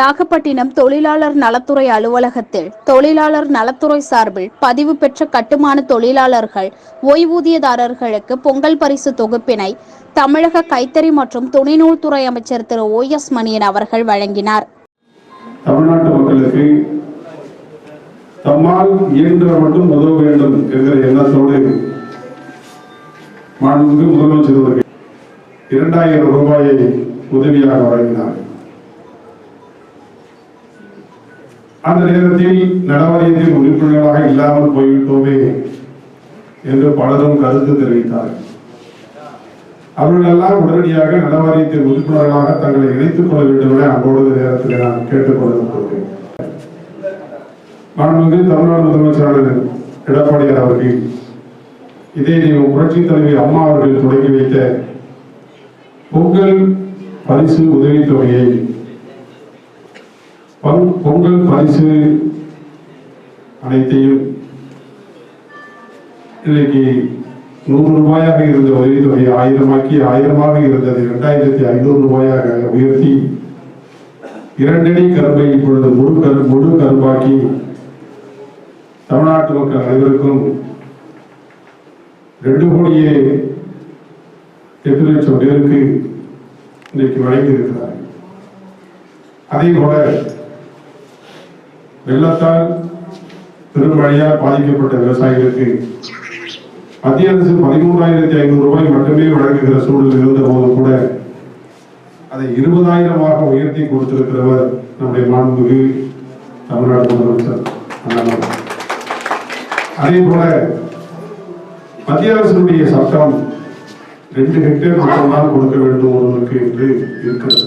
நாகப்பட்டினம் தொழிலாளர் நலத்துறை அலுவலகத்தில் தொழிலாளர் நலத்துறை சார்பில் பதிவு பெற்ற கட்டுமான தொழிலாளர்கள் ஓய்வூதியதாரர்களுக்கு பொங்கல் பரிசு தொகுப்பினை தமிழக கைத்தறி மற்றும் துணைநூல்துறை அமைச்சர் திரு ஓ எஸ் மணியன் அவர்கள் வழங்கினார். தமிழ்நாட்டு மக்களுக்கு தம்மால் இயன்ற மட்டும் உதவ வேண்டும் என்கிற எண்ணத்தோடு மாண்புமிகு முதலமைச்சர் இரண்டாயிரம் ரூபாயை உதவியாக வழங்கினார் அந்த நேரத்தில் நலவாரியத்தில் உறுப்பினர்களாக இல்லாமல் போய்விட்டோமே என்று பலரும் கருத்து தெரிவித்தார்கள். அவர்களெல்லாம் உடனடியாக நலவாரியத்தின் உறுப்பினர்களாக தங்களை இணைத்துக் கொள்ள வேண்டும் என அன்போடு நேரத்தில் நான் கேட்டுக்கொள்கிறேன் மாண்புமிகு தமிழ்நாடு முதலமைச்சரான எடப்பாடியார் அவர்கள் இதே நீங்கள் புரட்சி தலைவி அம்மா அவர்கள் தொடங்கி வைத்த பொங்கல் பரிசு உதவித்தொகையை தொகையை பொங்கல் பரிசு அனைத்தையும் இன்னைக்கு நூறு ரூபாயாக இருந்த உதவித்தொகை ஆயிரமாக்கி ஆயிரமாக இருந்தது. இரண்டாயிரத்தி ஐநூறு ரூபாயாக உயர்த்தி இரண்டடி கரும்பை இப்பொழுது முழு கரு முழு கரும்பாக்கி தமிழ்நாட்டு மக்கள் அனைவருக்கும் ரெண்டு கோடியே எட்டு லட்சம் பேருக்கு இன்றைக்கு வழங்கி இருக்கிறார் அதே போல வெள்ளத்தால் பெருமழையால் பாதிக்கப்பட்ட விவசாயிகளுக்கு மத்திய அரசு பதிமூன்றாயிரத்தி ஐநூறு ரூபாய் மட்டுமே வழங்குகிற சூழல் இருந்த போது கூட அதை இருபதாயிரமாக உயர்த்தி கொடுத்திருக்கிறவர் நம்முடைய மாண்புமிகு தமிழ்நாடு முதலமைச்சர் அதே போல மத்திய அரசினுடைய சட்டம் ரெண்டு ஹெக்டேர் மட்டும்தான் கொடுக்க வேண்டும் ஒருவருக்கு என்று இருக்கிறது.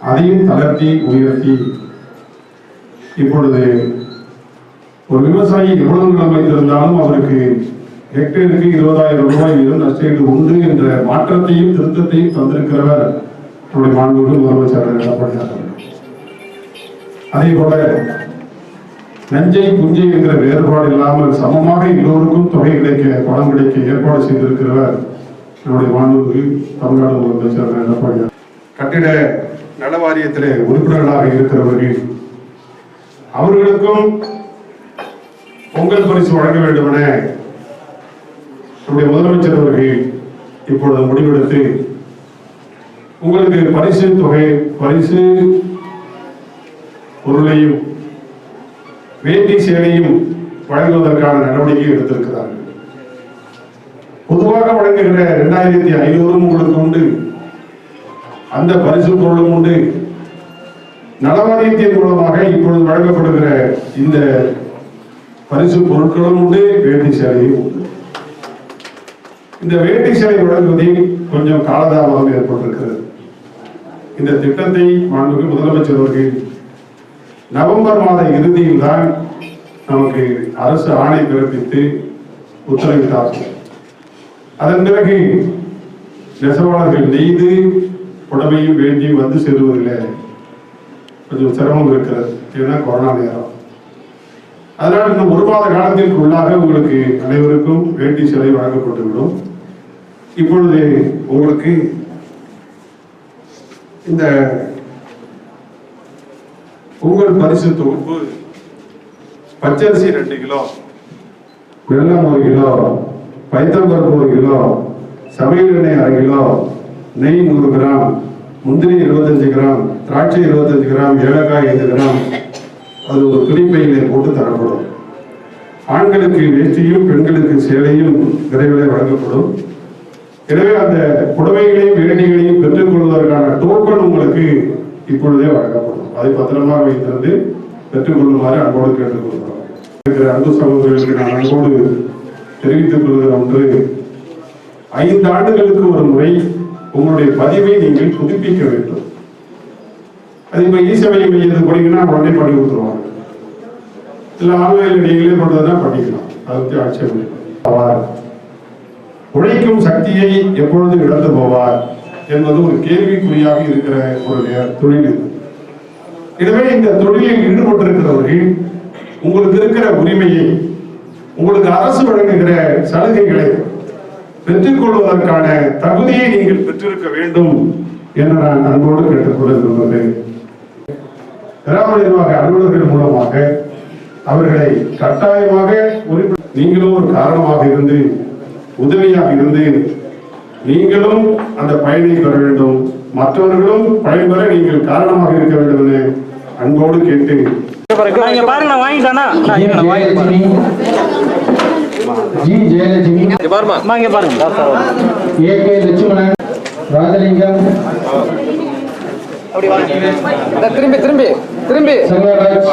அதையும் தளர்த்தி உயர்த்தி இப்பொழுது ஒரு விவசாயி எவ்வளவு நிலம் வைத்திருந்தாலும் அவருக்கு ஹெக்டேருக்கு இருபதாயிரம் ரூபாய் வீதம் நஷ்டஈடு உண்டு என்ற மாற்றத்தையும் திருத்தத்தையும் தந்திருக்கிறவர் நம்முடைய மாண்புகள் முதலமைச்சர் எடப்பாடியார் அதே போல நஞ்சை புஞ்சை என்கிற வேறுபாடு இல்லாமல் சமமாக எல்லோருக்கும் தொகை கிடைக்க பணம் கிடைக்க ஏற்பாடு செய்திருக்கிறவர் நம்முடைய மாண்புகள் தமிழ்நாடு முதலமைச்சர் எடப்பாடி கட்டிட நல வாரியத்திலே உறுப்பினர்களாக இருக்கிறவர்கள் அவர்களுக்கும் பொங்கல் பரிசு வழங்க வேண்டும் என நம்முடைய முதலமைச்சர் அவர்கள் இப்பொழுது முடிவெடுத்து உங்களுக்கு பரிசு தொகை பரிசு பொருளையும் வேட்டி சேவையும் வழங்குவதற்கான நடவடிக்கை எடுத்திருக்கிறார்கள். பொதுவாக வழங்குகிற இரண்டாயிரத்தி ஐநூறும் உங்களுக்கு உண்டு. அந்த பரிசு பொருளும் உண்டு. நலவாரியத்தின் மூலமாக இப்பொழுது வழங்கப்படுகிற இந்த பரிசு பொருட்களும் உண்டு வேட்டி சேலையும் உண்டு. இந்த வேட்டி சேலை வழங்குவதில் கொஞ்சம் காலதாமதம் ஏற்பட்டிருக்கிறது. இந்த திட்டத்தை மாண்புக்கு முதலமைச்சர் அவர்கள் நவம்பர் மாத இறுதியில் தான் நமக்கு அரசு ஆணை பிறப்பித்து உத்தரவிட்டார் அதன் பிறகு நெசவாளர்கள் நெய்து புடவையும் வேண்டியும் வந்து சேருவதில்லை. கொஞ்சம் சிரமம் இருக்கிறது. ஏன்னா கொரோனா நேரம். அதனால் இன்னும் ஒரு மாத காலத்திற்கு உள்ளாக உங்களுக்கு அனைவருக்கும் வேட்டி சிலை வழங்கப்பட்டுவிடும். இப்பொழுது உங்களுக்கு இந்த உங்கள் பரிசு தொகுப்பு பச்சரிசி ரெண்டு கிலோ வெள்ளம் ஒரு கிலோ பைத்தம்பருப்பு ஒரு கிலோ சமையல் எண்ணெய் அரை கிலோ நெய் நூறு கிராம் முந்திரி இருபத்தஞ்சு கிராம் திராட்சை இருபத்தஞ்சு கிராம் ஏலக்காய் ஐந்து கிராம் அது ஒரு துணிப்பையிலே போட்டு தரப்படும். ஆண்களுக்கு வேஷ்டியும் பெண்களுக்கு சேலையும் விரைவில் வழங்கப்படும். எனவே அந்த புடவைகளையும் வேணிகளையும் பெற்றுக் கொள்வதற்கான டோக்கன் உங்களுக்கு இப்பொழுதே வழங்கப்படும். அதை பத்திரமாக வைத்திருந்து பெற்றுக் கொள்ளுமாறு அன்போடு கேட்டுக்கொள்கிறோம். இருக்கிற அன்பு சகோதரர்களுக்கு நான் அன்போடு தெரிவித்துக் கொள்கிற ஒன்று ஐந்து ஆண்டுகளுக்கு ஒரு முறை உங்களுடைய பதிவை நீங்கள் புதுப்பிக்க வேண்டும். அது இப்போ ஈசவை மையத்துக்கு போனீங்கன்னா உடனே பண்ணி கொடுத்துருவாங்க இல்லை ஆன்லைனில் நீங்களே பண்ணுறதுனா பண்ணிக்கலாம். அதை பத்தி ஆட்சேபம் இல்லை. உழைக்கும் சக்தியை எப்பொழுது இழந்து போவார் என்பது ஒரு கேள்விக்குறியாக இருக்கிற ஒரு தொழில் இது. எனவே இந்த தொழிலில் ஈடுபட்டிருக்கிறவர்கள் உங்களுக்கு இருக்கிற உரிமையை உங்களுக்கு அரசு வழங்குகிற சலுகைகளை பெற்றுக்கொள்வதற்கான தகுதியை நீங்கள் பெற்றிருக்க வேண்டும் என்று நான் அன்போடு கேட்டுக்கொள்ள விரும்புகிறேன் கிராம நிர்வாக அலுவலர்கள் மூலமாக அவர்களை கட்டாயமாக நீங்களும் ஒரு காரணமாக இருந்து உதவியாக இருந்து நீங்களும் அந்த பயனை பெற வேண்டும். மற்றவர்களும் பயன்பெற நீங்கள் காரணமாக இருக்க வேண்டும் என அன்போடு கேட்டு பாருங்க நான் வாங்கிட்டானா. ஜி ஜெயலட்சுமி. பாருங்க. A K Lakshmanan Rajalingam. திரும்பி திரும்பி திரும்பி. செல்வராஜ்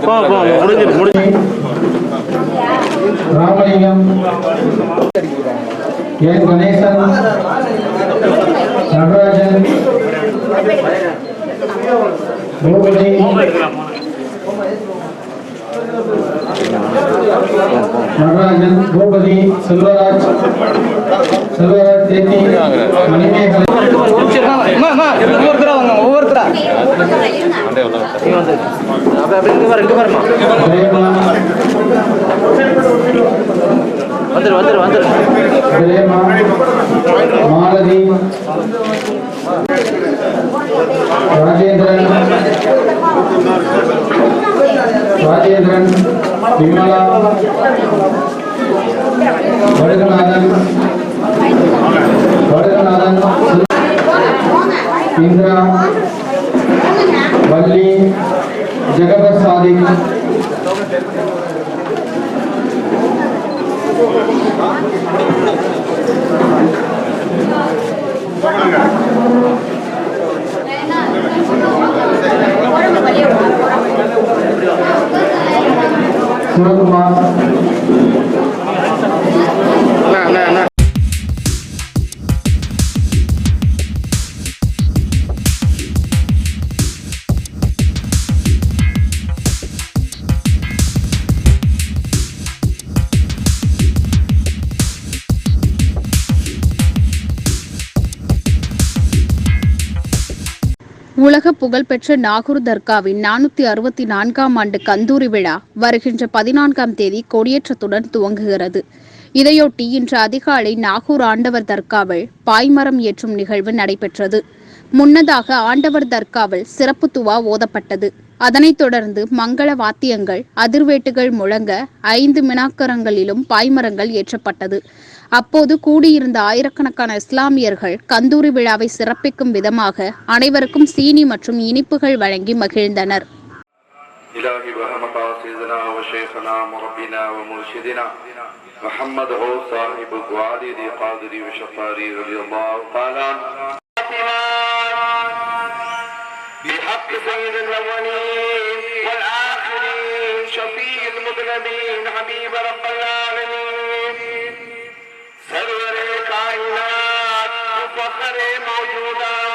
போ போ முடிஞ்சிரு முடிஞ்சு ராமலிங்கம் என் கணேசன் நடராஜன் பூபதி நடராஜன் பூபதி செல்வராஜ் செல்வராஜ் தேனி மணிமேகலை. ஒவ்வொருத்தரா வாங்க ஒவ்வொருத்தரா. வந்துரு வந்துரு வந்துரு மாலதி ராஜேந்திரன். ராஜேந்திரன் விமலா வடுகநாதன் வடுகநாதன் இந்திரா வள்ளி ஜெகபர் சாதிக் சிவகுமார் உலக புகழ்பெற்ற நாகூர் தர்காவின் நானூத்தி அறுபத்தி நான்காம் ஆண்டு கந்தூரி விழா வருகின்ற பதினான்காம் தேதி கொடியேற்றத்துடன் துவங்குகிறது. இதையொட்டி இன்று அதிகாலை நாகூர் ஆண்டவர் தர்காவில் பாய்மரம் ஏற்றும் நிகழ்வு நடைபெற்றது. முன்னதாக ஆண்டவர் தர்காவில் சிறப்பு துவா ஓதப்பட்டது. அதனைத் தொடர்ந்து மங்கள வாத்தியங்கள் அதிர்வேட்டுகள் முழங்க ஐந்து மினாக்கரங்களிலும் பாய்மரங்கள் ஏற்றப்பட்டது. அப்போது கூடியிருந்த ஆயிரக்கணக்கான இஸ்லாமியர்கள் கந்தூரி விழாவை சிறப்பிக்கும் விதமாக அனைவருக்கும் சீனி மற்றும் இனிப்புகள் வழங்கி மகிழ்ந்தனர் إلهي ومقاصدنا وشيخنا مربنا ومرشدنا محمد هو صاحب والدي قادري وشفاري رضي الله تعالى عنه. بحق سيد الأولين والآخرين شفيع المذنبين حبيب رب العالمين सरवरे कायनात फखरे मौजूदा।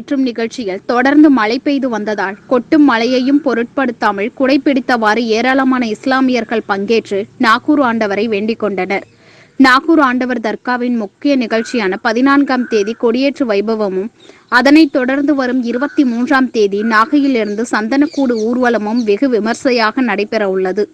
ஏற்றும் நிகழ்ச்சியில் தொடர்ந்து மழை பெய்து வந்ததால் கொட்டும் மழையையும் பொருட்படுத்தாமல் குடைப்பிடித்தவாறு ஏராளமான இஸ்லாமியர்கள் பங்கேற்று நாகூர் ஆண்டவரை வேண்டிக் கொண்டனர். நாகூர் ஆண்டவர் தர்காவின் முக்கிய நிகழ்ச்சியான பதினான்காம் தேதி கொடியேற்று வைபவமும் அதனைத் தொடர்ந்து வரும் இருபத்தி மூன்றாம் தேதி நாகையிலிருந்து சந்தனக்கூடு ஊர்வலமும் வெகு விமர்சையாக நடைபெற உள்ளது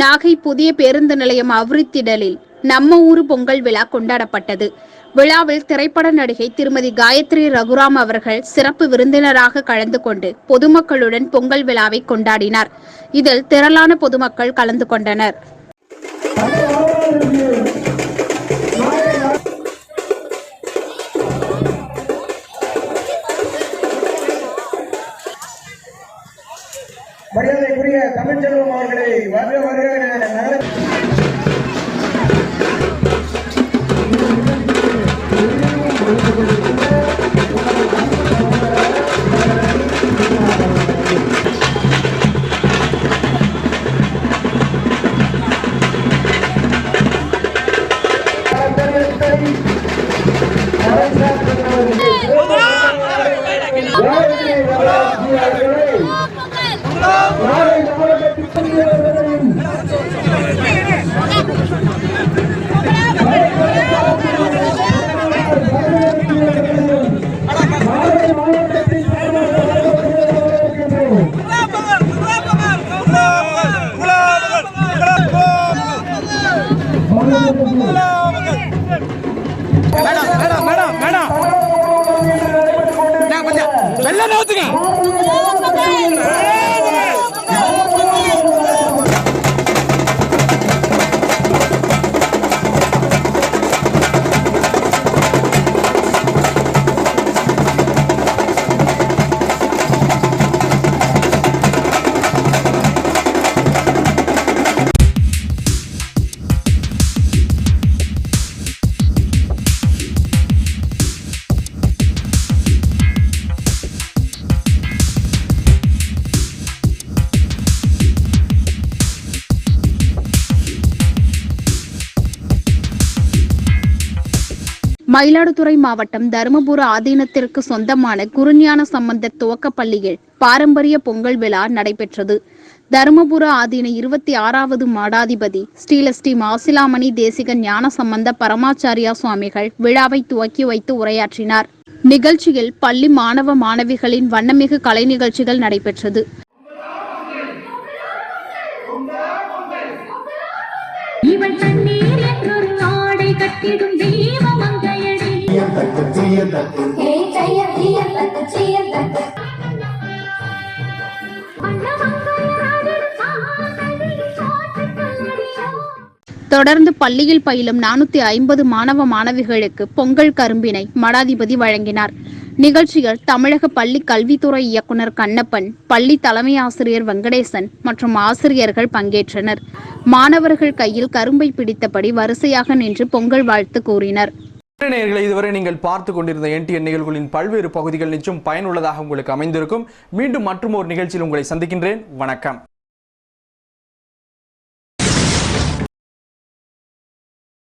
நாகை புதிய பேருந்து நிலையம் அவ்ரித்திடலில் நம்ம ஊரு பொங்கல் விழா கொண்டாடப்பட்டது. விழாவில் திரைப்பட நடிகை திருமதி காயத்ரி ரகுராம் அவர்கள் சிறப்பு விருந்தினராக கலந்து கொண்டு பொதுமக்களுடன் பொங்கல் விழாவை கொண்டாடினார். இதில் திரளான பொதுமக்கள் கலந்து கொண்டனர். மரியாதைக்குரிய தமிழ்ச்செல்வம் அவர்களை வருக வருக என நகர மயிலாடுதுறை மாவட்டம் தருமபுர ஆதீனத்திற்கு சொந்தமான குருஞான சம்பந்தர் துவக்க பள்ளியில் பாரம்பரிய பொங்கல் விழா நடைபெற்றது. தருமபுர ஆதீன இருபத்தி ஆறாவது மாடாதிபதி ஸ்ரீலஸ்ரீ மாசிலாமணி தேசிக ஞான சம்பந்த பரமாச்சாரியா சுவாமிகள் விழாவை துவக்கி வைத்து உரையாற்றினார். நிகழ்ச்சியில் பள்ளி மாணவ மாணவிகளின் வண்ணமிகு கலை நிகழ்ச்சிகள் நடைபெற்றது. தொடர்ந்து பள்ளியில் பயிலும் நானூத்தி ஐம்பது மாணவ மாணவிகளுக்கு பொங்கல் கரும்பினை மடாதிபதி வழங்கினார். நிகழ்ச்சியில் தமிழக பள்ளி கல்வித்துறை இயக்குனர் கண்ணப்பன் பள்ளி தலைமை ஆசிரியர் வெங்கடேசன் மற்றும் ஆசிரியர்கள் பங்கேற்றனர். மாணவர்கள் கையில் கரும்பை பிடித்தபடி வரிசையாக நின்று பொங்கல் வாழ்த்து கூறினர். நேர்களை இதுவரை நீங்கள் பார்த்து கொண்டிருந்த என்டிஎன் நிகழ்வுகளின் பல்வேறு பகுதிகள் நிச்சயம் பயனுள்ளதாக உங்களுக்கு அமைந்திருக்கும். மீண்டும் மற்றும் ஒரு நிகழ்ச்சியில் உங்களை சந்திக்கின்றேன். வணக்கம்.